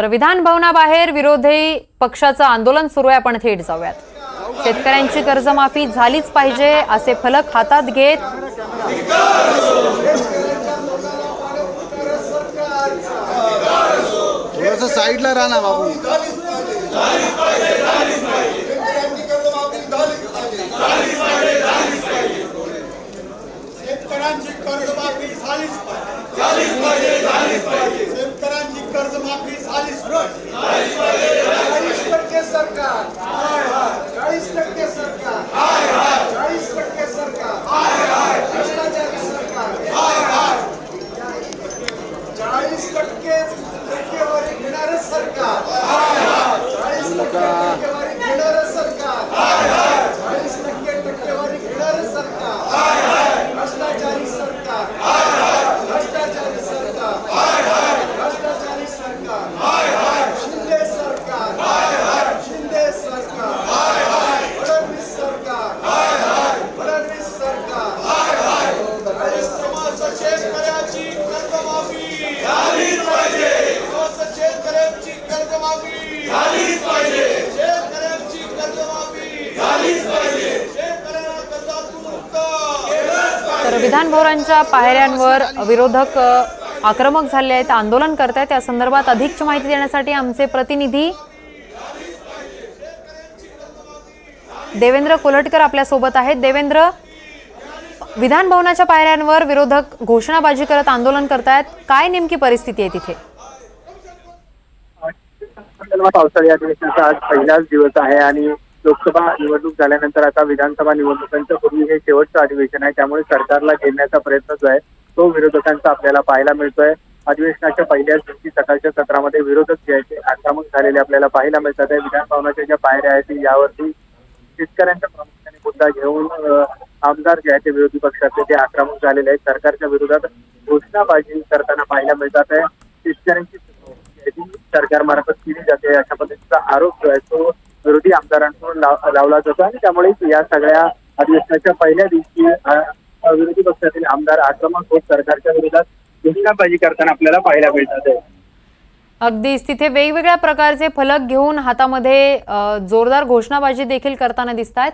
तर विधान भवनाबाहेर विरोधी पक्षाचं आंदोलन सुरू आहे. आपण थेट जाऊयात. शेतकऱ्यांची कर्जमाफी झालीच पाहिजे असे फलक हातात घेत साईडला राहा ना बाबू. शेतकऱ्यांची कर्जमाफी झालीच पाहिजे. शेतकऱ्यांची कर्जमाफी. झालीच पाहिजे. शेतकऱ्यांना कर्जातून मुक्त. तर विधान भवनांच्या पायऱ्यांवर विरोधक आक्रमक झाले आहेत आंदोलन करतायत. त्या संदर्भात अधिकची माहिती देण्यासाठी आमचे प्रतिनिधी देवेंद्र कोलटकर आपल्यासोबत आहेत. देवेंद्र विधान भवनाच्या पायऱ्यांवर विरोधक घोषणाबाजी करत आंदोलन करतायत. काय नेमकी परिस्थिती आहे तिथे? विधानसभा पावसाळी अधिवेशनाचा आज पहिलाच दिवस आहे आणि लोकसभा निवडणूक झाल्यानंतर आता विधानसभा निवडणुकांच्या पूर्वी हे शेवटचं अधिवेशन आहे. त्यामुळे सरकारला घेण्याचा प्रयत्न जो आहे तो विरोधकांचा आपल्याला पाहायला मिळतोय. अधिवेशनाच्या पहिल्याच दिवशी सकाळच्या सत्रामध्ये विरोधक जे आहेत ते आक्रमक झालेले आपल्याला पाहायला मिळतात. आहे विधानभवनाच्या ज्या पायऱ्या आहेत यावरती शेतकऱ्यांच्या प्रामुख्याने मुद्दा घेऊन आमदार जे आहेत ते विरोधी पक्षाचे ते आक्रमक झालेले आहेत. सरकारच्या विरोधात घोषणाबाजी करताना पाहायला मिळतात. आहे शेतकऱ्यांची सरकारमार्फत केली जाते. अशा पद्धतीचा आरोप जो आहे तो विरोधी आमदारांकडून लावला जातो आणि त्यामुळे या सगळ्या अधिवेशनाच्या पहिल्या दिवशी विरोधी पक्षातील आमदार आक्रमक होत सरकारच्या विरोधात घोषणाबाजी करताना आपल्याला पाहायला मिळतात. अगदीच. तिथे वेगवेगळ्या प्रकारचे फलक घेऊन हातामध्ये जोरदार घोषणाबाजी देखील करताना दिसत आहेत